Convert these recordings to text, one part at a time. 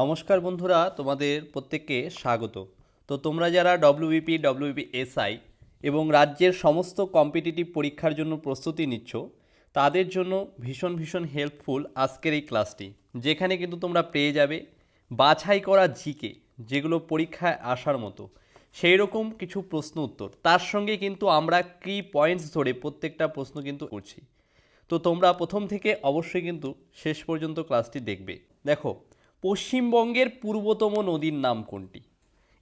নমস্কার বন্ধুরা, তোমাদের প্রত্যেককে স্বাগত। তো তোমরা যারা ডব্লিউবিপি ডব্লিউবিপি এসআই এবং রাজ্যের সমস্ত কম্পিটিটিভ পরীক্ষার জন্য প্রস্তুতি নিচ্ছ, তাদের জন্য ভীষণ ভীষণ হেল্পফুল আজকের এই ক্লাসটি যেখানে কিন্তু তোমরা পেয়ে যাবে বাছাই করা জিকে যেগুলো পরীক্ষায় আসার মতো। সেই রকম কিছু প্রশ্ন উত্তর। তার সঙ্গে কিন্তু আমরা কি পয়েন্টস ধরে প্রত্যেকটা প্রশ্ন কিন্তু করছি। তো তোমরা প্রথম থেকে অবশ্যই কিন্তু শেষ পর্যন্ত ক্লাসটি দেখবে। দেখো পশ্চিমবঙ্গের পূর্বতম নদীর নাম কোনটি?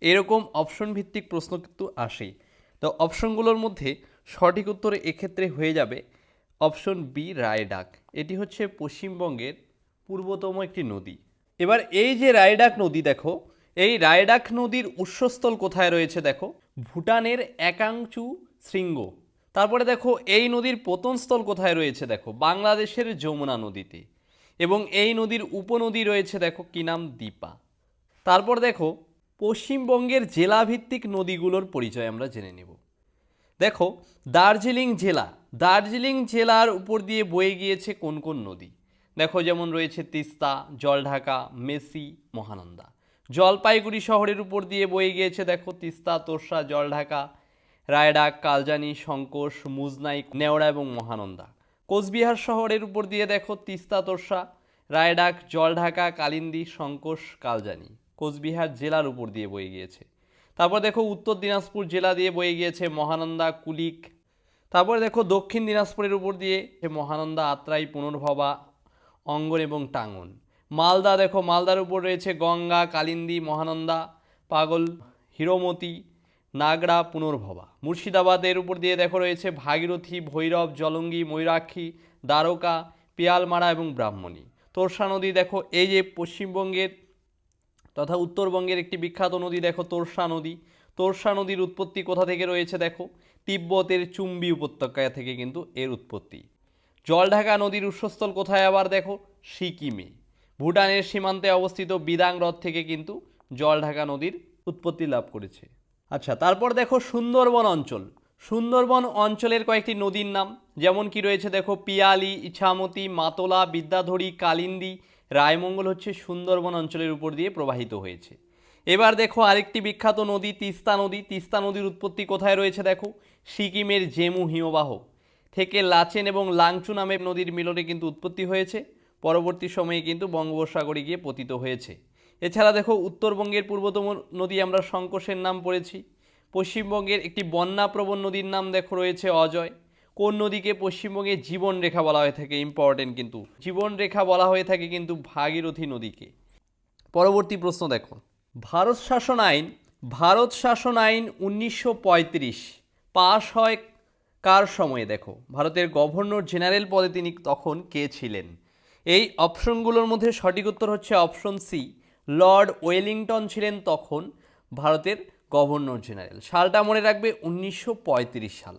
এরকম অপশন ভিত্তিক প্রশ্ন কিন্তু আসেই। তো অপশনগুলোর মধ্যে সঠিক উত্তর এক্ষেত্রে হয়ে যাবে অপশন বি, রায়ডাক। এটি হচ্ছে পশ্চিমবঙ্গের পূর্বতম একটি নদী। এবার এই যে রায়ডাক নদী দেখো, এই রায়ডাক নদীর উৎসস্থল কোথায় রয়েছে দেখো? ভুটানের একাংচু শৃঙ্গ। তারপরে দেখো, এই নদীর পতনস্থল কোথায় রয়েছে দেখো? বাংলাদেশের যমুনা নদীতে। এবং এই নদীর উপনদী রয়েছে, দেখো, কি নাম? দীপা। তারপর দেখো, পশ্চিমবঙ্গের জেলাভিত্তিক নদীগুলোর পরিচয় আমরা জেনে নেব। দেখো, দার্জিলিং জেলা। দার্জিলিং জেলার উপর দিয়ে বয়ে গিয়েছে কোন কোন নদী? দেখো, যেমন রয়েছে তিস্তা, জলঢাকা, মেসি, মহানন্দা। জলপাইগুড়ি শহরের উপর দিয়ে বয়ে গিয়েছে, দেখো, তিস্তা, তোরসা, জলঢাকা রায়ডাক কালজানি শঙ্কোষ মুজনাই নেওড়া এবং মহানন্দা। কোচবিহার শহরের উপর দিয়ে দেখো তিস্তা, তোরসা, রায়ডাক, জলঢাকা, কালিন্দী শঙ্কোষ কালজানি। কোচবিহার জেলার উপর দিয়ে বয়ে গিয়েছে। তারপর দেখো উত্তর দিনাজপুর জেলা দিয়ে বয়ে গিয়েছে মহানন্দা, কুলিক। তারপর দেখো দক্ষিণ দিনাজপুরের উপর দিয়ে মহানন্দা, আত্রাই, পুনর্ভবা, অঙ্গন এবং টাঙ্গন। মালদা, দেখো মালদার উপর রয়েছে গঙ্গা, কালিন্দী, মহানন্দা, পাগল, হিরমতি নাগরা পুনর্ভবা। মুর্শিদাবাদের উপর দিয়ে দেখো রয়েছে ভাগীরথী, ভৈরব, জলঙ্গি, ময়ূরাক্ষী, দ্বারকা, পিয়ালমারা এবং ব্রাহ্মণী। তোরসা নদী দেখো, এই যে পশ্চিমবঙ্গের তথা উত্তরবঙ্গের একটি বিখ্যাত নদী দেখো, তোরসা নদী। তোরসা নদীর উৎপত্তি কোথা থেকে রয়েছে দেখো? তিব্বতের চুম্বি উপত্যকা থেকে কিন্তু এর উৎপত্তি। জলঢাকা নদীর উৎসস্থল কোথায় আবার দেখো? সিকিমে। ভুটানের সীমান্তে অবস্থিত বিদাং হ্রদ থেকে কিন্তু জলঢাকা নদীর উৎপত্তি লাভ করেছে। আচ্ছা তারপর দেখো সুন্দরবন অঞ্চল। সুন্দরবন অঞ্চলের কয়েকটি নদীর নাম, যেমন কি রয়েছে দেখো পিয়ালি, ইছামতি, মাতলা, বিদ্যাধরী, কালিন্দী, রায়মঙ্গল হচ্ছে সুন্দরবন অঞ্চলের উপর দিয়ে প্রবাহিত হয়েছে। এবার দেখো আরেকটি বিখ্যাত নদী, তিস্তা নদী। তিস্তা নদীর উৎপত্তি কোথায় রয়েছে দেখো? সিকিমের জেমু হিমবাহ থেকে লাচেন এবং লাংচু নামে নদীর মিলনে কিন্তু উৎপত্তি হয়েছে। পরবর্তী সময়ে কিন্তু বঙ্গোপসাগরে গিয়ে পতিত হয়েছে। এছাড়া দেখো উত্তরবঙ্গের পূর্বতম নদী আমরা সংকোষের নাম পড়েছি। পশ্চিমবঙ্গের একটি বন্যাপ্রবণ নদীর নাম দেখো রয়েছে অজয়। কোন নদীকে পশ্চিমবঙ্গের জীবনরেখা বলা হয়ে থাকে? ইম্পর্টেন্ট কিন্তু। জীবনরেখা বলা হয়ে থাকে কিন্তু ভাগীরথী নদীকে। পরবর্তী প্রশ্ন দেখো। ভারত শাসন আইন, ভারত শাসন আইন উনিশশো পাশ হয় কার সময়ে দেখো? ভারতের গভর্নর জেনারেল পদে তিনি তখন কে ছিলেন? এই অপশনগুলোর মধ্যে সঠিক উত্তর হচ্ছে অপশন সি। লর্ড ওয়েলিংটন ছিলেন তখন ভারতের গভর্নর জেনারেল। সালটা মনে রাখবে উনিশশো পঁয়ত্রিশ সাল।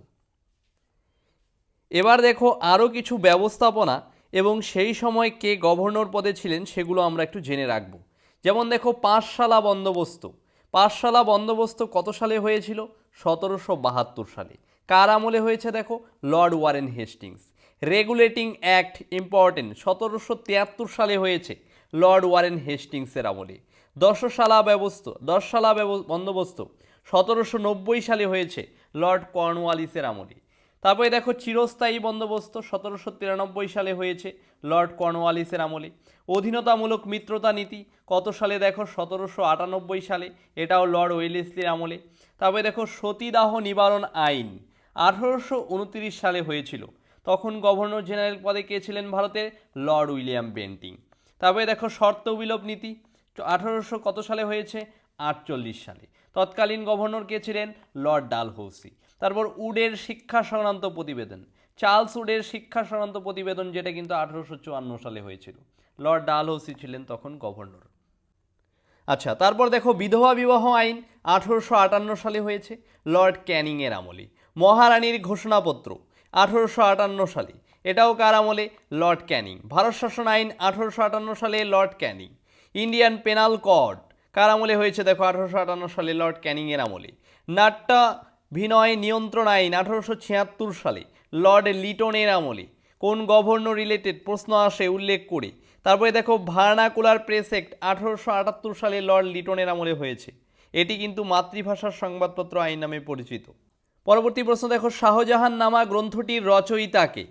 এবার দেখো আরও কিছু ব্যবস্থাপনা এবং সেই সময় কে গভর্নর পদে ছিলেন সেগুলো আমরা একটু জেনে রাখব। যেমন দেখো পাঁচশালা বন্দোবস্ত। পাঁচশালা বন্দোবস্ত কত সালে হয়েছিল? সতেরোশো বাহাত্তর সালে। কার আমলে হয়েছে দেখো? Lord Warren Hastings. Regulating act important. সতেরোশো তিয়াত্তর সালে হয়েছে। লর্ড ওয়ারেন হেস্টিংসের আমলে। দশশালা ব্যবস্থ দশশালা বন্দোবস্ত সতেরোশো নব্বই সালে হয়েছে লর্ড কর্নওয়ালিসের আমলে। তারপরে দেখো চিরস্থায়ী বন্দোবস্ত সতেরোশো তিরানব্বই সালে হয়েছে লর্ড কর্নওয়ালিসের আমলে। অধীনতামূলক মিত্রতা নীতি কত সালে দেখো? সতেরোশো আটানব্বই সালে। এটাও লর্ড ওয়েলেসলির আমলে। তারপরে দেখো সতীদাহ নিবারণ আইন আঠারোশো উনত্রিশ সালে হয়েছিল। তখন গভর্নর জেনারেল পদে কে ছিলেন ভারতের? Lord William Bentinck. তারপরে দেখো শর্ত বিলোপ নীতি। আঠারোশো কত সালে হয়েছে? আটচল্লিশ সালে। তৎকালীন গভর্নর কে ছিলেন? Lord Dalhousie. তারপর উডের শিক্ষা সংক্রান্ত প্রতিবেদন। চার্লস উডের শিক্ষা সংক্রান্ত প্রতিবেদন যেটা কিন্তু আঠারোশো চুয়ান্ন সালে হয়েছিল। লর্ড ডালহৌসি ছিলেন তখন গভর্নর। আচ্ছা তারপর দেখো বিধবা বিবাহ আইন আঠেরোশো আটান্ন সালে হয়েছে। লর্ড ক্যানিংয়ের আমলে। মহারানীর ঘোষণাপত্র আঠেরোশো আটান্ন সালে। এটাও কার আমলে? লর্ড ক্যানিং। ভারত শাসন আইন আঠেরোশো আটান্ন সালে Lord Canning. Indian penal code কার আমলে হয়েছে? দেখো, আঠারোশো আটান্ন সালে লর্ড ক্যানিংয়ের আমলে। নাট্টা বিনয় নিয়ন্ত্রণ আইন আঠারোশো ছিয়াত্তর সালে লর্ড লিটনের আমলে। কোন গভর্নর রিলেটেড প্রশ্ন আসে উল্লেখ করে। তারপরে দেখো, ভার্নাকুলার প্রেস অ্যাক্ট আঠারোশো আটাত্তর সালে লর্ড লিটনের আমলে হয়েছে। এটি কিন্তু মাতৃভাষার সংবাদপত্র আইন নামে পরিচিত। পরবর্তী প্রশ্ন দেখো, শাহজাহান নামা গ্রন্থটির রচয়িতাকে।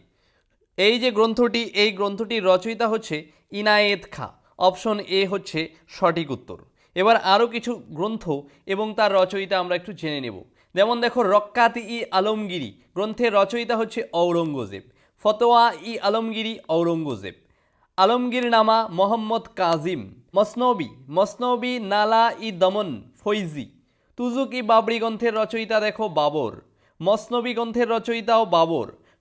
এই যে গ্রন্থটি, এই গ্রন্থটির রচয়িতা হচ্ছে ইনায়েত খা। অপশন এ হচ্ছে সঠিক উত্তর। এবার আরও কিছু গ্রন্থ এবং তার রচয়িতা আমরা একটু জেনে নেব। যেমন দেখো, রক্কাত ই আলমগিরি, গ্রন্থের রচয়িতা হচ্ছে ঔরঙ্গজেব। ফতোয়া ই আলমগিরি, ঔরঙ্গজেব। আলমগীর নামা মোহাম্মদ কাজিম, মসনবি মসনবি নালা ই দমন, ফৈজি। তুজুক ই বাবরি গ্রন্থের রচয়িতা দেখো বাবর। মসনবি গ্রন্থের রচয়িতাও বাবর।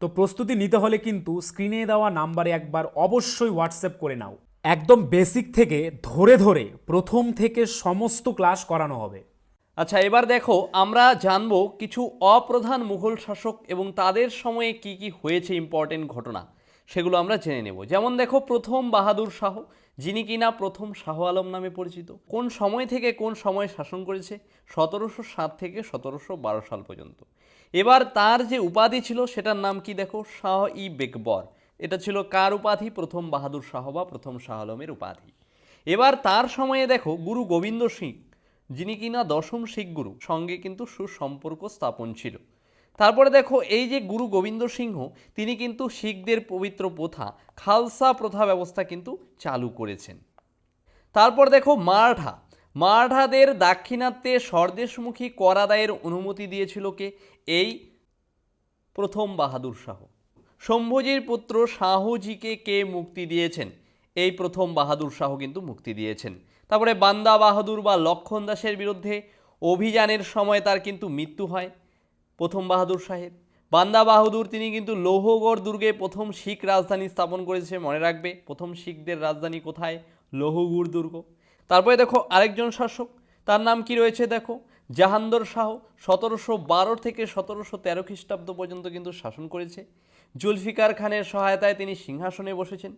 তো প্রস্তুতি নিতে হলে কিন্তু স্ক্রিনে দেওয়া নাম্বারে একবার অবশ্যই হোয়াটসঅ্যাপ করে নাও। একদম বেসিক থেকে ধরে ধরে প্রথম থেকে সমস্ত ক্লাস করানো হবে। আচ্ছা এবার দেখো, আমরা জানব কিছু অপ্রধান মুঘল শাসক এবং তাদের সময়ে কি কি হয়েছে ইম্পর্টেন্ট ঘটনা। সেগুলো আমরা জেনে নেব। যেমন দেখো, প্রথম বাহাদুর শাহ, যিনি কিনা প্রথম শাহ আলম নামে পরিচিত। কোন সময় থেকে কোন সময় শাসন করেছে? সতেরোশো সাত থেকে সতেরোশো বারো সাল পর্যন্ত। এবার তার যে উপাধি ছিল, সেটার নাম কি দেখো? শাহ ই বেকবর। এটা ছিল কার উপাধি? প্রথম বাহাদুর শাহ বা প্রথম শাহ আলমের উপাধি। এবার তার সময়ে দেখো, গুরু গোবিন্দ সিং, যিনি কিনা দশম শিখ গুরু, সঙ্গে কিন্তু সুসম্পর্ক স্থাপন ছিল। তারপরে দেখো, এই যে গুরু গোবিন্দ সিংহ, তিনি কিন্তু শিখদের পবিত্র প্রথা, খালসা প্রথা ব্যবস্থা কিন্তু চালু করেছেন। তারপর দেখো মারাঠা মারাঠাদের দাক্ষিণাত্যে স্বরদেশমুখী কর আদায়ের অনুমতি দিয়েছিল কে? এই প্রথম বাহাদুর শাহ। শম্ভুজির পুত্র শাহুজিকে কে মুক্তি দিয়েছেন? এই প্রথম বাহাদুর শাহ কিন্তু মুক্তি দিয়েছেন। তারপরে বান্দা বাহাদুর বা লক্ষণ দাসের বিরুদ্ধে অভিযানের সময় তার কিন্তু মৃত্যু হয় প্রথম বাহাদুর শাহের। বান্দা বাহাদুর তিনি কিন্তু লৌহগড় দুর্গে প্রথম শিখ রাজধানী স্থাপন করেছে, মনে রাখবে। প্রথম শিখদের রাজধানী কোথায়? লৌহগড় দুর্গ। তারপরে দেখো আরেকজন শাসক, তার নাম কি রয়েছে দেখো? জাহান্দর শাহ সতেরোশো বারো থেকে সতেরোশো তেরো খ্রিস্টাব্দ পর্যন্ত কিন্তু শাসন করেছে। জুলফিকার খানের সহায়তায় তিনি সিংহাসনে বসেছেন।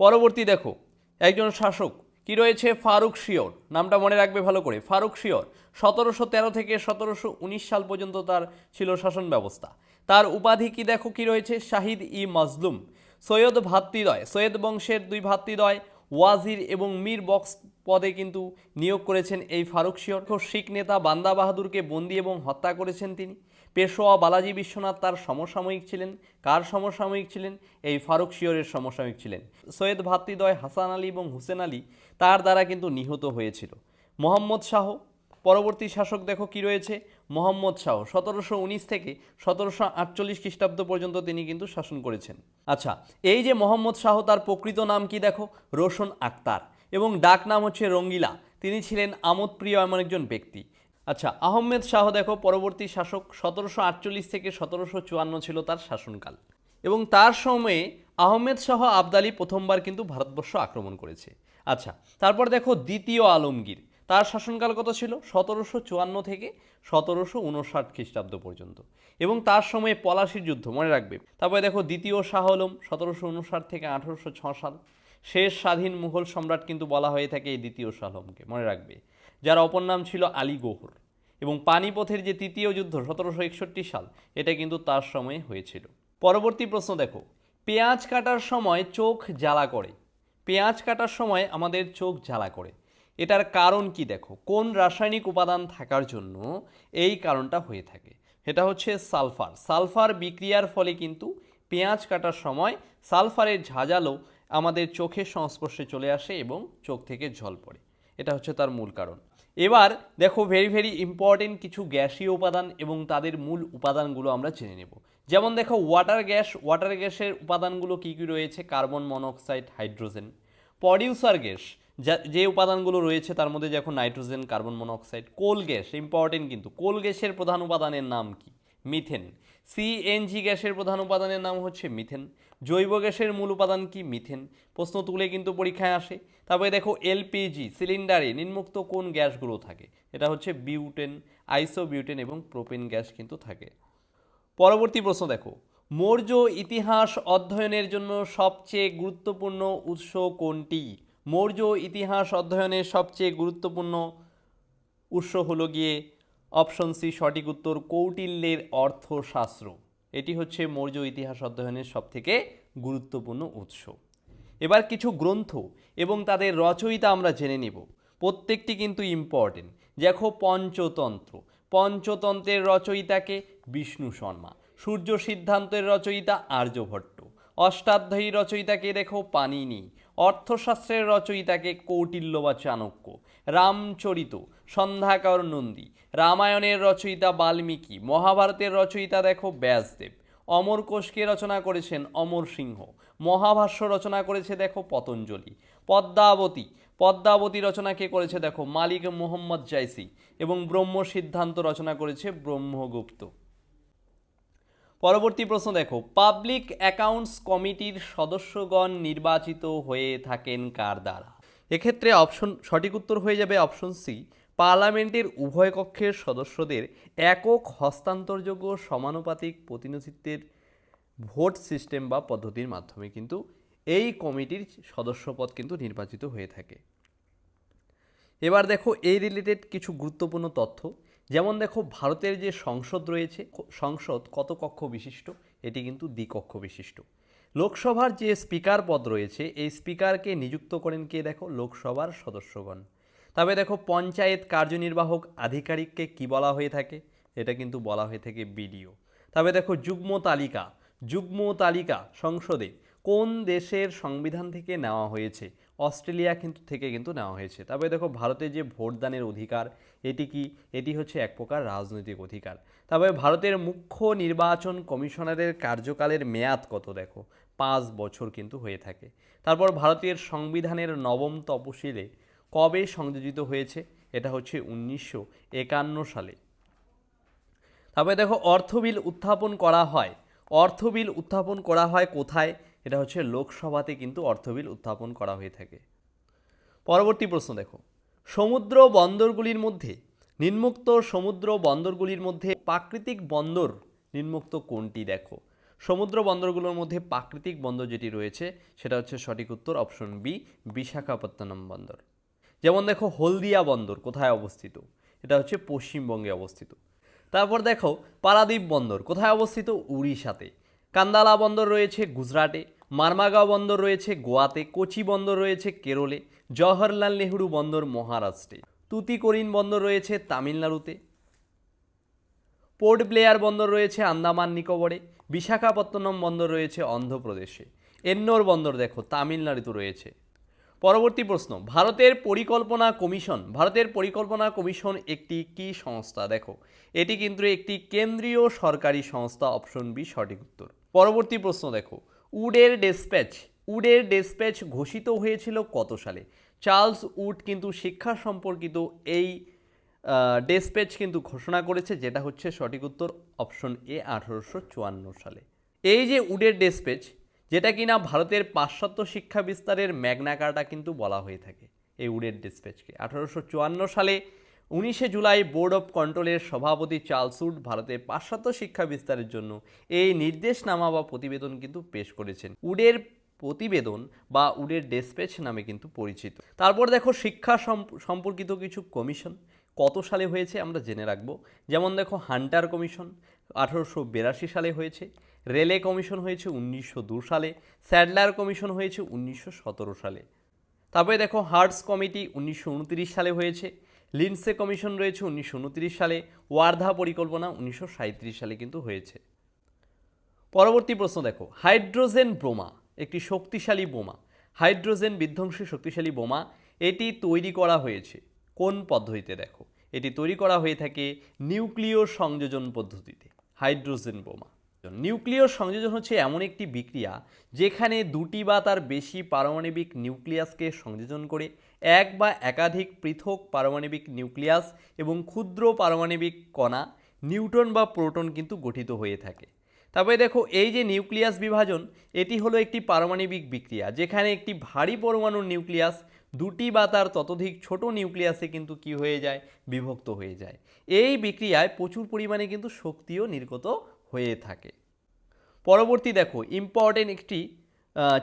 পরবর্তী দেখো, একজন শাসক, কি রয়েছে? ফারুক শিওর নামটা মনে রাখবে ভালো করে। ফারুক শিওর সতেরোশো তেরো থেকে সতেরোশো উনিশ সাল পর্যন্ত তার ছিল শাসন ব্যবস্থা। তার উপাধি কি দেখো? কি রয়েছে? শাহিদ ই মাজলুম, সৈয়দ ভাতৃদ্বয়, সৈয়দ বংশের দুই ভাতৃদ্বয়, ওয়াজির এবং মীর বক্স পদে কিন্তু নিয়োগ করেছেন এই ফারুক শিওর শিখ নেতা বান্দা বাহাদুরকে বন্দি এবং হত্যা করেছেন তিনি। পেশোয়া বালাজি বিশ্বনাথ তার সমসাময়িক ছিলেন। কার সমসাময়িক ছিলেন? এই ফারুক শিওরের সমসাময়িক ছিলেন। সৈয়দ ভাতৃদ্বয় হাসান আলী এবং হুসেন আলী তার দ্বারা কিন্তু নিহত হয়েছিল। মোহাম্মদ শাহ, পরবর্তী শাসক দেখো কি রয়েছে? মোহাম্মদ শাহ, সতেরোশো উনিশ থেকে সতেরোশো আটচল্লিশ খ্রিস্টাব্দ পর্যন্ত তিনি কিন্তু শাসন করেছেন। আচ্ছা এই যে মোহাম্মদ শাহ তার প্রকৃত নাম কি দেখো? রোশন আক্তার এবং ডাক নাম হচ্ছে রঙ্গিলা। তিনি ছিলেন আমোদপ্রিয় এমন একজন ব্যক্তি। আচ্ছা আহমেদ শাহ দেখো, পরবর্তী শাসক সতেরোশো আটচল্লিশ থেকে সতেরোশো চুয়ান্ন ছিল তার শাসনকাল। এবং তার সময়ে আহমেদ শাহ আবদালি প্রথমবার কিন্তু ভারতবর্ষ আক্রমণ করেছে। আচ্ছা তারপর দেখো দ্বিতীয় আলমগীর। তার শাসনকাল কত ছিল? সতেরোশো চুয়ান্ন থেকে সতেরোশো উনষাট খ্রিস্টাব্দ পর্যন্ত। এবং তার সময়ে পলাশির যুদ্ধ, মনে রাখবে। তারপরে দেখো দ্বিতীয় শাহ আলম সতেরোশো উনষাট থেকে আঠেরোশো ছ সাল। শেষ স্বাধীন মুঘল সম্রাট কিন্তু বলা হয়ে থাকে এই দ্বিতীয় শাহ আলমকে মনে রাখবে। যার অপর নাম ছিল আলী গোহর। এবং পানিপথের যে তৃতীয় যুদ্ধ, সতেরোশো একষট্টি সাল, এটা কিন্তু তার সময়ে হয়েছিল। পরবর্তী প্রশ্ন দেখো। পেঁয়াজ কাটার সময় চোখ জ্বালা করে। পেঁয়াজ কাটার সময় আমাদের চোখ জ্বালা করে। এটার কারণ কি দেখো? কোন রাসায়নিক উপাদান থাকার জন্য এই কারণটা হয়ে থাকে? এটা হচ্ছে সালফার। সালফার বিক্রিয়ার ফলে কিন্তু পেঁয়াজ কাটার সময় সালফারের ঝাঁঝালো আমাদের চোখের সংস্পর্শে চলে আসে এবং চোখ থেকে জল পড়ে। এটা হচ্ছে তার মূল কারণ। এবার দেখো ভেরি ভেরি ইম্পর্টেন্ট কিছু গ্যাসীয় উপাদান এবং তাদের মূল উপাদানগুলো আমরা জেনে নেব। যেমন দেখো ওয়াটার গ্যাস ওয়াটার গ্যাসের উপাদানগুলো কী কী রয়েছে? Carbon monoxide hydrogen producer gas যা, যে উপাদানগুলো রয়েছে তার মধ্যে দেখো nitrogen carbon monoxide coal gas important কিন্তু। কোল গ্যাসের প্রধান উপাদানের নাম কি? মিথেন সিএনজি গ্যাসের প্রধান উপাদানের নাম হচ্ছে মিথেন জৈব গ্যাসের মূল উপাদান কি? মিথেন। প্রশ্ন তুলে কিন্তু পরীক্ষায় আসে। তারপরে দেখো, এলপিজি, সিলিন্ডারে নির্মুক্ত কোন গ্যাসগুলো থাকে? এটা হচ্ছে বিউটেন, আইসোবিউটেন এবং প্রোপেন গ্যাস কিন্তু থাকে। পরবর্তী প্রশ্ন দেখো, মৌর্য ইতিহাস অধ্যয়নের জন্য সবচেয়ে গুরুত্বপূর্ণ উৎস কোনটি? মৌর্য ইতিহাস অধ্যয়নের সবচেয়ে গুরুত্বপূর্ণ উৎস হলো গিয়ে অপশন সি, সঠিক উত্তর, কৌটিল্যের অর্থশাস্ত্র। এটি হচ্ছে মৌর্য ইতিহাস অধ্যয়নের সবথেকে গুরুত্বপূর্ণ উৎস। এবার কিছু গ্রন্থ এবং তাদের রচয়িতা আমরা জেনে নিব। প্রত্যেকটি কিন্তু ইম্পর্টেন্ট দেখো পঞ্চতন্ত্র। পঞ্চতন্ত্রের রচয়িতাকে বিষ্ণু শর্মা। সূর্য সিদ্ধান্তের রচয়িতা আর্যভট্ট অষ্টাধ্যায়ী রচয়িতাকে দেখো পানিনি অর্থশাস্ত্রের রচয়িতাকে কৌটিল্য বা চাণক্য রামচরিত। সন্ধ্যাকর নন্দী, রামায়ণের রচয়িতা বাল্মীকি, মহাভারতের রচয়িতা দেখো ব্যাসদেব, অমর কোষকে রচনা করেছেন অমর সিংহ, মহাভাষ্য রচনা করেছে দেখো পতঞ্জলি, পদ্মাবতী পদ্মাবতী রচনা কে করেছে দেখো মালিক মোহাম্মদ জাইসি এবং ব্রহ্ম সিদ্ধান্ত রচনা করেছে ব্রহ্মগুপ্ত। পরবর্তী প্রশ্ন দেখো, পাবলিক অ্যাকাউন্টস কমিটির সদস্যগণ নির্বাচিত হয়ে থাকেন কার দ্বারা? এক্ষেত্রে অপশন, সঠিক উত্তর হয়ে যাবে অপশন সি পার্লামেন্টের উভয় কক্ষের সদস্যদের একক হস্তান্তরযোগ্য সমানুপাতিক প্রতিনিধিত্বের ভোট সিস্টেম বা পদ্ধতির মাধ্যমে কিন্তু এই কমিটির সদস্যপদ কিন্তু নির্বাচিত হয়ে থাকে। এবার দেখো, এই রিলেটেড কিছু গুরুত্বপূর্ণ তথ্য। যেমন দেখো, ভারতের যে সংসদ রয়েছে সংসদ কত কক্ষ বিশিষ্ট? এটি কিন্তু দ্বিকক্ষ বিশিষ্ট। লোকসভার যে স্পিকার পদ রয়েছে, এই স্পিকারকে নিযুক্ত করেন কে দেখো? লোকসভার সদস্যগণ। তবে দেখো, পঞ্চায়েত কার্যনির্বাহক আধিকারিককে কি বলা হয়ে থাকে? এটা কিন্তু বলা হয়ে থাকে বিডিও। তবে দেখো, যুগ্ম তালিকা যুগ্ম তালিকা সংসদে কোন দেশের সংবিধান থেকে নেওয়া হয়েছে? অস্ট্রেলিয়া কিন্তু, থেকে কিন্তু নেওয়া হয়েছে। তবে দেখো ভারতে যে ভোটদানের অধিকার, এটি কি? এটি হচ্ছে এক প্রকার রাজনৈতিক অধিকার। তবে ভারতের মুখ্য নির্বাচন কমিশনারের কার্যকালের মেয়াদ কত দেখো? পাঁচ বছর কিন্তু হয়ে থাকে। তারপর ভারতের সংবিধানের নবম তপশিলে কবে সংযোজিত হয়েছে? এটা হচ্ছে উনিশশো একান্ন সালে। তবে দেখো অর্থ বিল উত্থাপন করা হয়। অর্থ বিল উত্থাপন করা হয় কোথায়? এটা হচ্ছে লোকসভাতে কিন্তু অর্থ বিল উত্থাপন করা হয়ে থাকে। পরবর্তী প্রশ্ন দেখো, সমুদ্র বন্দরগুলির মধ্যে নিম্মুক্ত সমুদ্র বন্দরগুলির মধ্যে প্রাকৃতিক বন্দর নিম্মুক্ত কোনটি দেখো? সমুদ্র বন্দরগুলোর মধ্যে প্রাকৃতিক বন্দর যেটি রয়েছে, সেটা হচ্ছে সঠিক উত্তর অপশন বি, বিশাখাপত্তনম বন্দর। যেমন দেখো হলদিয়া বন্দর কোথায় অবস্থিত? এটা হচ্ছে পশ্চিমবঙ্গে অবস্থিত। তারপর দেখো পারাদ্বীপ বন্দর কোথায় অবস্থিত? উড়িষ্যাতে। কান্দালা বন্দর রয়েছে গুজরাটে, মারমাগাঁও বন্দর রয়েছে গোয়াতে, কোচি বন্দর রয়েছে কেরলে, জওহরলাল নেহরু বন্দর মহারাষ্ট্রে, তুতিকোরিন বন্দর রয়েছে তামিলনাড়ুতে, পোর্ট ব্লেয়ার বন্দর রয়েছে আন্দামান নিকোবরে, বিশাখাপত্তনম বন্দর রয়েছে অন্ধ্রপ্রদেশে। এন্নোর বন্দর দেখো তামিলনাড়ুতে রয়েছে। পরবর্তী প্রশ্ন, ভারতের পরিকল্পনা কমিশন, ভারতের পরিকল্পনা কমিশন একটি কি সংস্থা? দেখো, এটি কিন্তু একটি কেন্দ্রীয় সরকারি সংস্থা, অপশন বি সঠিক উত্তর। পরবর্তী প্রশ্ন দেখো, উডের ডেসপ্যাচ উডের ডেসপ্যাচ ঘোষিত হয়েছিল কত সালে? চার্লস উড কিন্তু শিক্ষা সম্পর্কিত এই ডেসপ্যাচ কিন্তু ঘোষণা করেছে, যেটা হচ্ছে সঠিক উত্তর, অপশন এ আঠারোশো চুয়ান্ন সালে। এই যে উডের ডেসপ্যাচ যেটা কিনা ভারতের পাশ্চাত্য শিক্ষা বিস্তারের ম্যাগনা কার্টা কিন্তু বলা হয়ে থাকে এই উডের ডিসপ্যাচকে আঠারোশো চুয়ান্ন সালে উনিশে জুলাই বোর্ড অফ কন্ট্রোলের সভাপতি চার্লস উড ভারতের পাশ্চাত্য শিক্ষা বিস্তারের জন্য এই নির্দেশনামা বা প্রতিবেদন কিন্তু পেশ করেছেন। উডের প্রতিবেদন বা উডের ডেসপেচ নামে কিন্তু পরিচিত। তারপর দেখো শিক্ষা সম্প- সম্পর্কিত কিছু কমিশন। কত সালে হয়েছে আমরা জেনে রাখব। যেমন দেখো হান্টার কমিশন আঠারোশো বিরাশি সালে হয়েছে। রেলে কমিশন হয়েছে উনিশশো সালে, স্যাডলার কমিশন হয়েছে উনিশশো সতেরো সালে। তারপরে দেখো, হার্টস কমিটি উনিশশো উনত্রিশ সালে হয়েছে লিন্সে কমিশন রয়েছে উনিশশো উনত্রিশ সালে, ওয়ার্ধা পরিকল্পনা উনিশশো সালে কিন্তু হয়েছে। পরবর্তী প্রশ্ন দেখো, হাইড্রোজেন বোমা, একটি শক্তিশালী বোমা, হাইড্রোজেন বিধ্বংসী শক্তিশালী বোমা, এটি তৈরি করা হয়েছে কোন পদ্ধতিতে দেখো? এটি তৈরি করা হয়ে থাকে নিউক্লিয় সংযোজন পদ্ধতিতে, হাইড্রোজেন বোমা। নিউক্লিয় সংযোজন হচ্ছে এমন একটি বিক্রিয়া যেখানে দুটি বা তার বেশি পারমাণবিক নিউক্লিয়াসকে সংযোজন করে এক বা একাধিক পৃথক পারমাণবিক নিউক্লিয়াস এবং ক্ষুদ্র পারমাণবিক কণা নিউট্রন বা প্রোটন কিন্তু গঠিত হয়ে থাকে। তারপরে দেখো, এই যে নিউক্লিয়াস বিভাজন, এটি হলো একটি পারমাণবিক বিক্রিয়া যেখানে একটি ভারী পরমাণুর নিউক্লিয়াস দুটি বা তার ততোধিক ছোট নিউক্লিয়াসে কিন্তু কি হয়ে যায়? বিভক্ত হয়ে যায়। এই বিক্রিয়ায় প্রচুর পরিমাণে কিন্তু শক্তিও নির্গত হয়ে থাকে। পরবর্তী দেখো ইম্পর্টেন্ট একটি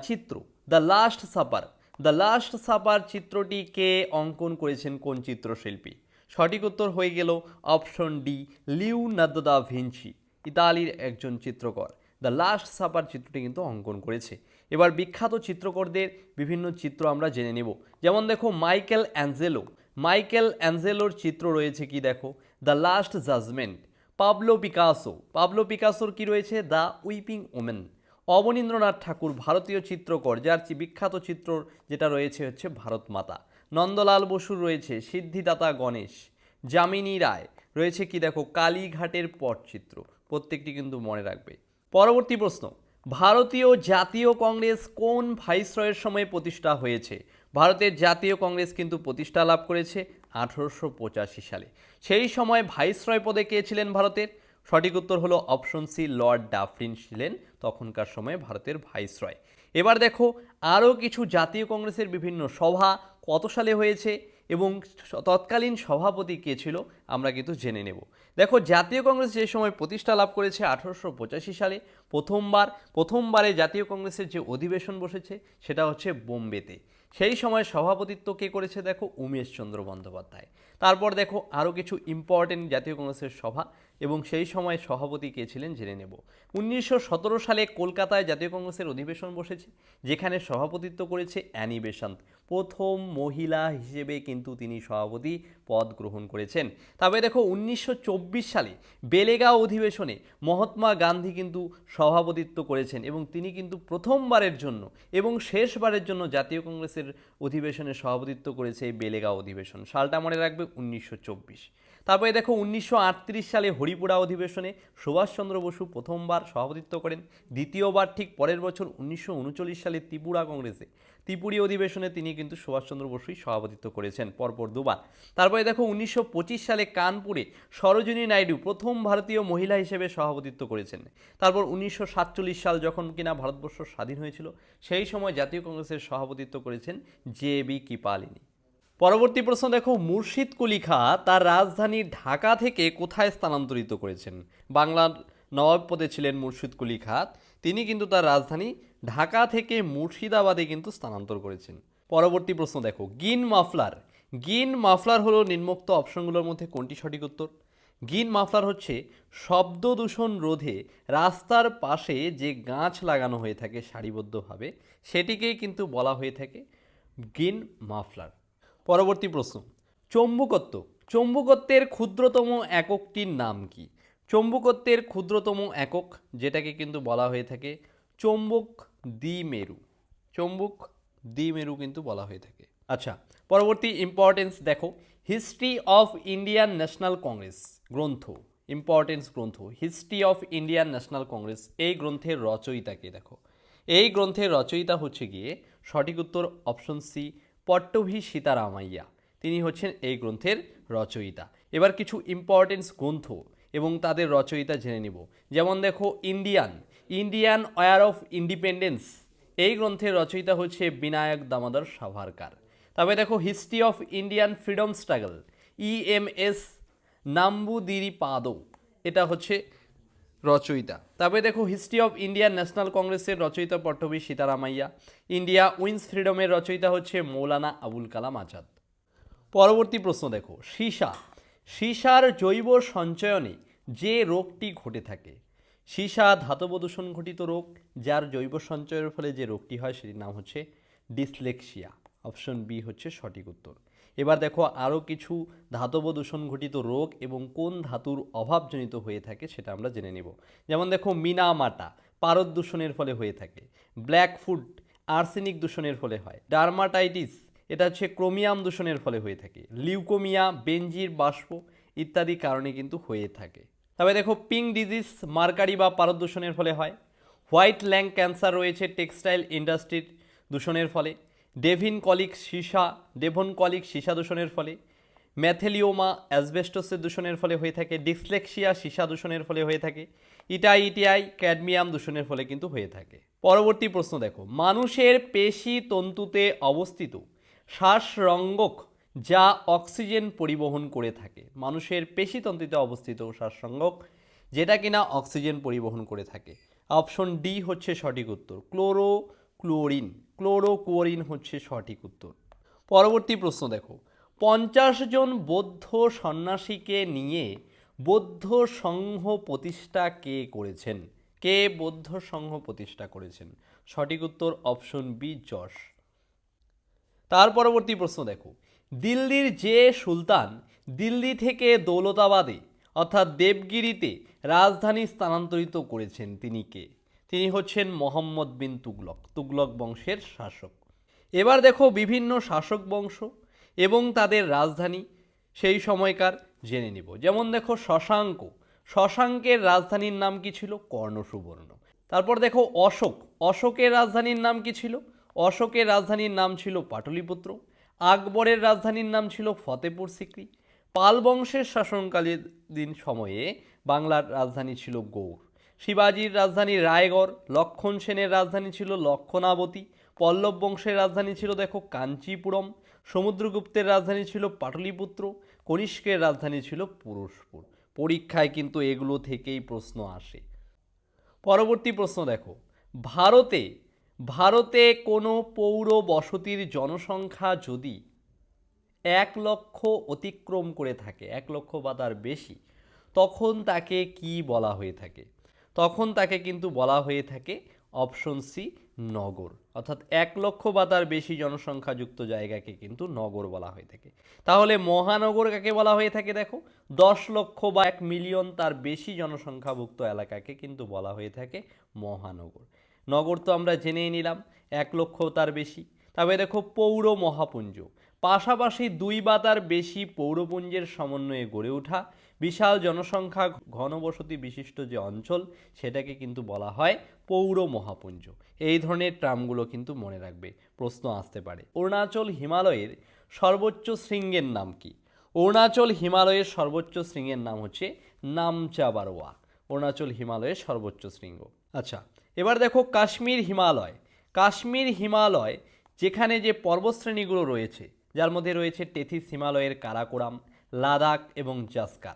চিত্র the last supper the last supper চিত্রটি কে অঙ্কন করেছেন কোন চিত্রশিল্পী? সঠিক উত্তর হয়ে গেল option D, Leonardo da Vinci, ইতালির একজন চিত্রকর। দ্য লাস্ট সাপার চিত্রটি কিন্তু অঙ্কন করেছে। এবার বিখ্যাত চিত্রকরদের বিভিন্ন চিত্র আমরা জেনে নেব। যেমন দেখো মাইকেল অ্যাঞ্জেলো মাইকেল অ্যাঞ্জেলোর চিত্র রয়েছে কি দেখো? The last judgement Pablo Picasso Pablo পিকাসোর কি রয়েছে? The weeping woman Abanindranath Thakur ভারতীয় চিত্রকর, যার চি- বিখ্যাত চিত্র যেটা রয়েছে হচ্ছে ভারত মাতা নন্দলাল বসুর রয়েছে সিদ্ধিদাতা গণেশ। যামিনী রায় রয়েছে কি দেখো? কালীঘাটের পটচিত্র। প্রত্যেকটি কিন্তু মনে রাখবে। পরবর্তী প্রশ্ন। ভারতীয় জাতীয় কংগ্রেস কোন ভাইসরয়ের সময় প্রতিষ্ঠা হয়েছে? ভারতের জাতীয় কংগ্রেস কিন্তু প্রতিষ্ঠা লাভ করেছে। আঠারোশো পঁচাশি সালে। সেই সময় ভাইসরয় পদে কে ছিলেন ভারতের? সঠিক উত্তর হলো অপশন সি, লর্ড ডাফরিন ছিলেন তখনকার সময়ে ভারতের ভাইসরয়। এবার দেখো, আরও কিছু জাতীয় কংগ্রেসের বিভিন্ন সভা কত সালে হয়েছে এবং তৎকালীন সভাপতি কে ছিল আমরা কিন্তু জেনে নেব। দেখো, জাতীয় কংগ্রেস যে সময় প্রতিষ্ঠা লাভ করেছে আঠারোশো পঁচাশি সালে, প্রথমবার, প্রথমবারে জাতীয় কংগ্রেসের যে অধিবেশন বসেছে সেটা হচ্ছে বোম্বেতে। সেই সময় সভাপতিত্ব কে করেছে দেখো উমেশ চন্দ্র বন্দ্যোপাধ্যায়। তারপর দেখো আরও কিছু ইম্পর্টেন্ট জাতীয় কংগ্রেসের সভা এবং সেই সময় সভাপতি কে ছিলেন জেনে নেব। উনিশশো সতেরো সালে কলকাতায় জাতীয় কংগ্রেসের অধিবেশন বসেছে, যেখানে সভাপতিত্ব করেছে অ্যানি বেসান্ত প্রথম মহিলা হিসেবে কিন্তু তিনি সভাপতি পদ গ্রহণ করেছেন। তবে দেখো, উনিশশো চব্বিশ সালে বেলেগাঁও অধিবেশনে মহাত্মা গান্ধী কিন্তু সভাপতিত্ব করেছেন এবং তিনি কিন্তু প্রথমবারের জন্য এবং শেষবারের জন্য জাতীয় কংগ্রেসের অধিবেশনে সভাপতিত্ব করেছে এই বেলেগাঁও অধিবেশন। সালটা মনে রাখবে উনিশশো চব্বিশ। তারপরে দেখো, উনিশশো আটত্রিশ সালে হরিপুরা অধিবেশনে সুভাষচন্দ্র বসু প্রথমবার সভাপতিত্ব করেন। দ্বিতীয়বার ঠিক পরের বছর উনিশশো উনচল্লিশ সালে ত্রিপুরা কংগ্রেসে ত্রিপুরী অধিবেশনে তিনি কিন্তু সুভাষচন্দ্র বসুই সভাপতিত্ব করেছেন, পরপর দুবার। তারপরে দেখো, উনিশশো পঁচিশ সালে কানপুরে সরোজিনী নাইডু প্রথম ভারতীয় মহিলা হিসেবে সভাপতিত্ব করেছেন। তারপর উনিশশো সাতচল্লিশ সাল যখন কিনা ভারতবর্ষ স্বাধীন হয়েছিল, সেই সময় জাতীয় কংগ্রেসের সভাপতিত্ব করেছেন জে বি কিপালিনী। পরবর্তী প্রশ্ন দেখো, মুর্শিদ কুলি খা তার রাজধানী ঢাকা থেকে কোথায় স্থানান্তরিত করেছেন? বাংলার নবাব পদে ছিলেন মুর্শিদ কুলি খাত তিনি কিন্তু তার রাজধানী ঢাকা থেকে মুর্শিদাবাদে কিন্তু স্থানান্তর করেছেন। পরবর্তী প্রশ্ন দেখো গিন মাফলার। গিন মাফলার হলো নিম্নোক্ত অপশনগুলোর মধ্যে কোনটি সঠিক উত্তর? গিন মাফলার হচ্ছে শব্দ দূষণ রোধে রাস্তার পাশে যে গাছ লাগানো হয়ে থাকে সারিবদ্ধভাবে সেটিকেই কিন্তু বলা হয়ে থাকে গিন মাফলার। পরবর্তী প্রশ্ন, চম্বুকত্ব। চৌম্বকত্বের ক্ষুদ্রতম এককটির নাম কি? চৌম্বকত্বের ক্ষুদ্রতম একক, যেটাকে কিন্তু বলা হয়ে থাকে চৌম্বক দ্বিমেরু। চৌম্বক দ্বিমেরু কিন্তু বলা হয়ে থাকে। আচ্ছা পরবর্তী ইম্পর্টেন্স দেখো। History of Indian National Congress গ্রন্থ। ইম্পর্টেন্স গ্রন্থ। History of Indian National Congress এই গ্রন্থের রচয়িতাকে দেখো। এই গ্রন্থের রচয়িতা হচ্ছে গিয়ে সঠিক উত্তর অপশন সি পট্টভি সীতারামাইয়া। তিনি হচ্ছেন এই গ্রন্থের রচয়িতা। এবার কিছু ইম্পর্টেন্স গ্রন্থ এবং তাদের রচয়িতা জেনে নিব। যেমন দেখো Indian Indian war of independence এই গ্রন্থের রচয়িতা হচ্ছে বিনায়ক দামোদর সাভারকার। তবে দেখো history of Indian freedom struggle E EMS Namboodiripad এটা হচ্ছে রচয়িতা। তবে দেখো হিস্ট্রি অফ ইন্ডিয়ান ন্যাশনাল কংগ্রেসের রচয়িতা পট্টবী সীতারামাইয়া ইন্ডিয়া উইন্স ফ্রিডমের রচয়িতা হচ্ছে মৌলানা আবুল কালাম আজাদ। পরবর্তী প্রশ্ন দেখো, সীসা। সীসার জৈব সঞ্চয়নে যে রোগটি ঘটে থাকে সীসা ধাতব দূষণ ঘটিত রোগ, যার জৈব সঞ্চয়ের ফলে যে রোগটি হয় সেটির নাম হচ্ছে ডিসলেক্সিয়া। অপশন বি হচ্ছে সঠিক উত্তর। এবার দেখো আরও কিছু ধাতব দূষণ ঘটিত রোগ এবং কোন ধাতুর অভাবজনিত হয়ে থাকে সেটা আমরা জেনে নেব। যেমন দেখো মিনামাটা পারদ দূষণের ফলে হয়ে থাকে ব্ল্যাক ফুড আর্সেনিক দূষণের ফলে হয়, ডার্মাটাইটিস এটা হচ্ছে ক্রোমিয়াম দূষণের ফলে হয়ে থাকে, লিউকোমিয়া বেঞ্জির বাষ্প ইত্যাদি কারণে কিন্তু হয়ে থাকে। তবে দেখো পিঙ্ক ডিজিজ মার্কারি বা পারদ দূষণের ফলে হয়। হোয়াইট ল্যাং ক্যান্সার রয়েছে টেক্সটাইল ইন্ডাস্ট্রির দূষণের ফলে। ডেভিন কলিক সীসা, ডেভন কলিক সীসা দূষণের ফলে। ম্যাথেলিওমা অ্যাসবেস্টসের দূষণের ফলে হয়ে থাকে। ডিসলেক্সিয়া সীসা দূষণের ফলে হয়ে থাকে। ইটাই ইটিআই, ক্যাডমিয়াম দূষণের ফলে কিন্তু হয়ে থাকে। পরবর্তী প্রশ্ন দেখো, মানুষের পেশি তন্তুতে অবস্থিত। শ্বাসরঙ্গক যা অক্সিজেন পরিবহন করে থাকে। মানুষের পেশিতন্ত্রীতে অবস্থিত শ্বাসরঙ্গক যেটা কিনা অক্সিজেন পরিবহন করে থাকে। অপশন ডি হচ্ছে সঠিক উত্তর, ক্লোরো ক্লোরিন। ক্লোরোক্লোরিন হচ্ছে সঠিক উত্তর। পরবর্তী প্রশ্ন দেখো। পঞ্চাশ জন বৌদ্ধ সন্ন্যাসীকে নিয়ে বৌদ্ধ সংঘ প্রতিষ্ঠা কে করেছেন? কে বৌদ্ধ সংঘ প্রতিষ্ঠা করেছেন? সঠিক উত্তর অপশন বি, যশ। তার পরবর্তী প্রশ্ন দেখো। দিল্লির যে সুলতান দিল্লি থেকে দৌলতাবাদে, অর্থাৎ দেবগিরিতে, রাজধানী স্থানান্তরিত করেছেন তিনি কে? তিনি হচ্ছেন মোহাম্মদ বিন তুগলক তুগলক বংশের শাসক। এবার দেখো বিভিন্ন শাসক বংশ এবং তাদের রাজধানী, সেই সময়কার জেনে নিব। যেমন দেখো শশাঙ্ক, শশাঙ্কের রাজধানীর নাম কি ছিল? কর্ণসুবর্ণ। তারপর দেখো অশোক, অশোকের রাজধানীর নাম কি ছিল? অশোকের রাজধানীর নাম ছিল পাটলিপুত্র। আকবরের রাজধানীর নাম ছিল ফতেপুর সিক্রি। পাল বংশের শাসনকালীন দিন সময়ে বাংলার রাজধানী ছিল গৌড় শিবাজির রাজধানী রায়গড়, লক্ষণ সেনের রাজধানী ছিল লক্ষণাবতী। পল্লব বংশের রাজধানী ছিল দেখো কাঞ্চীপুরম। সমুদ্রগুপ্তের রাজধানী ছিল পাটলিপুত্র। কনিষ্কের রাজধানী ছিল পুরুষপুর। পরীক্ষায় কিন্তু এগুলো থেকেই প্রশ্ন আসে। পরবর্তী প্রশ্ন দেখো। ভারতে ভারতে কোনো পৌর বসতির জনসংখ্যা যদি এক লক্ষ অতিক্রম করে থাকে, এক লক্ষ বা তার বেশি, তখন তাকে কি বলা হয়ে থাকে? তখন তাকে কিন্তু বলা হয়ে থাকে অপশন সি, নগর। অর্থাৎ এক লক্ষ বা তার বেশি জনসংখ্যাযুক্ত জায়গাকে কিন্তু নগর বলা হয়ে থাকে। তাহলে মহানগর কাকে বলা হয়ে থাকে দেখো? দশ লক্ষ বা এক মিলিয়ন তার বেশি জনসংখ্যাভুক্ত এলাকাকে কিন্তু বলা হয়ে থাকে মহানগর। নগর তো আমরা জেনেই নিলাম, এক লক্ষ তার বেশি। তবে দেখো পৌর মহাপুঞ্জ। পাশাপাশি দুই বা তার বেশি পৌরপুঞ্জের সমন্বয়ে গড়ে ওঠা বিশাল জনসংখ্যা ঘনবসতি বিশিষ্ট যে অঞ্চল, সেটাকে কিন্তু বলা হয় পৌর মহাপুঞ্জ। এই ধরনের ট্রামগুলো কিন্তু মনে রাখবে, প্রশ্ন আসতে পারে। অরুণাচল হিমালয়ের সর্বোচ্চ শৃঙ্গের নাম কি? অরুণাচল হিমালয়ের সর্বোচ্চ শৃঙ্গের নাম হচ্ছে নামচা বারোয়া অরুণাচল হিমালয়ের সর্বোচ্চ শৃঙ্গ। আচ্ছা এবার দেখো কাশ্মীর হিমালয়। কাশ্মীর হিমালয়, যেখানে যে পর্বতশ্রেণীগুলো রয়েছে, যার মধ্যে রয়েছে টেথিস হিমালয়ের কারাকোরাম, লাদাখ এবং জাস্কার।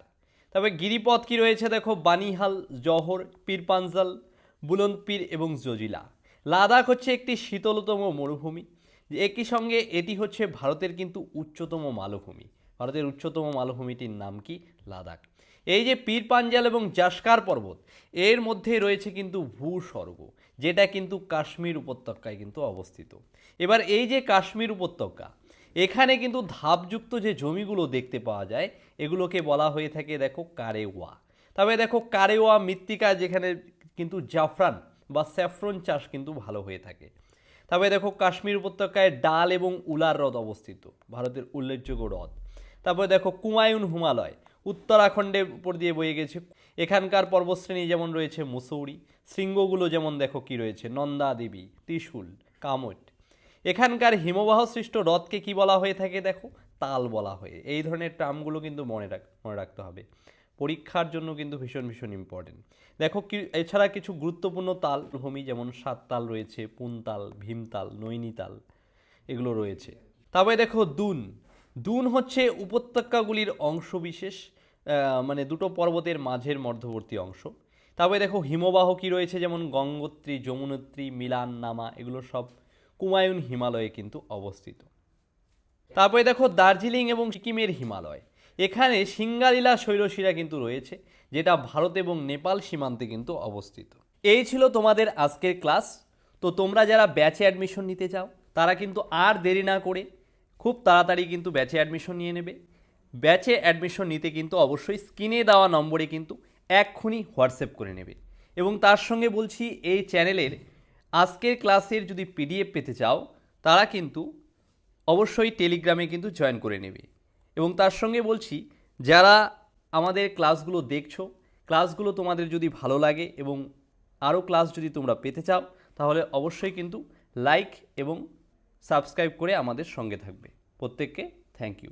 তবে গিরিপথ কি রয়েছে দেখো? বানিহাল, জহর, পীরপাঞ্জাল, বুলন্দপীর এবং জজিলা। লাদাখ হচ্ছে একটি শীতলতম মরুভূমি। একই সঙ্গে এটি হচ্ছে ভারতের কিন্তু উচ্চতম মালভূমি। ভারতের উচ্চতম মালভূমিটির নাম কি? লাদাখ। এই যে পীর পাঞ্জাল এবং জাস্কার পর্বত, এর মধ্যে রয়েছে কিন্তু ভূস্বর্গ, যেটা কিন্তু কাশ্মীর উপত্যকায় কিন্তু অবস্থিত। এবার এই যে কাশ্মীর উপত্যকা, এখানে কিন্তু ধাপযুক্ত যে জমিগুলো দেখতে পাওয়া যায়, এগুলোকে বলা হয়ে থাকে দেখো কারেওয়া। তবে দেখো কারেওয়া মৃত্তিকা যেখানে কিন্তু জাফরান বা স্যাফরন চাষ কিন্তু ভালো হয়ে থাকে। তবে দেখো কাশ্মীর উপত্যকায় ডাল এবং উলার হ্রদ অবস্থিত, ভারতের উল্লেখযোগ্য হ্রদ। তারপরে দেখো কুমায়ুন হিমালয় উত্তরাখণ্ডের উপর দিয়ে বয়ে গেছে। এখানকার পর্বতশ্রেণী যেমন রয়েছে মুসৌরি শৃঙ্গগুলো যেমন দেখো কি রয়েছে নন্দা দেবী ত্রিশূল কামট। এখানকার হিমবাহ সৃষ্ট হ্রদকে কি বলা হয়ে থাকে দেখো? তাল বলা হয়। এই ধরনের টার্মগুলো কিন্তু মনে রাখ মনে রাখতে হবে। পরীক্ষার জন্য কিন্তু ভীষণ ভীষণ ইম্পর্টেন্ট দেখো কি এছাড়া কিছু গুরুত্বপূর্ণ তাল ভূমি যেমন সাততাল রয়েছে পুনতাল ভীমতাল নৈনিতাল এগুলো রয়েছে। তবে দেখো দুন। দুন হচ্ছে উপত্যকাগুলির অংশ বিশেষ আহ, মানে দুটো পর্বতের মাঝের মধ্যবর্তী অংশ। তারপরে দেখো হিমবাহ কি রয়েছে, যেমন গঙ্গোত্রী, যমুনোত্রী মিলান নামা এগুলো সব কুমায়ুন হিমালয়ে কিন্তু অবস্থিত। তারপরে দেখো দার্জিলিং এবং সিকিমের হিমালয়। এখানে সিঙ্গালীলা শৈলশিরা কিন্তু রয়েছে, যেটা ভারত এবং নেপাল সীমান্তে কিন্তু অবস্থিত। এই ছিল তোমাদের আজকের ক্লাস। তো তোমরা যারা ব্যাচে অ্যাডমিশন নিতে চাও, তারা কিন্তু আর দেরি না করে খুব তাড়াতাড়ি কিন্তু ব্যাচে অ্যাডমিশন নিয়ে নেবে। ব্যাচে অ্যাডমিশন নিতে কিন্তু অবশ্যই স্ক্রিনে দেওয়া নম্বরে কিন্তু এক্ষুনি হোয়াটসঅ্যাপ করে নেবে। এবং তার সঙ্গে বলছি, এই চ্যানেলের আজকের ক্লাসের যদি পিডিএফ পেতে চাও, তারা কিন্তু অবশ্যই টেলিগ্রামে কিন্তু জয়েন করে নেবে। এবং তার সঙ্গে বলছি, যারা আমাদের ক্লাসগুলো দেখছ ক্লাসগুলো তোমাদের যদি ভালো লাগে এবং আরও ক্লাস যদি তোমরা পেতে চাও, তাহলে অবশ্যই কিন্তু লাইক এবং সাবস্ক্রাইব করে আমাদের সঙ্গে থাকবে। প্রত্যেককে থ্যাংক ইউ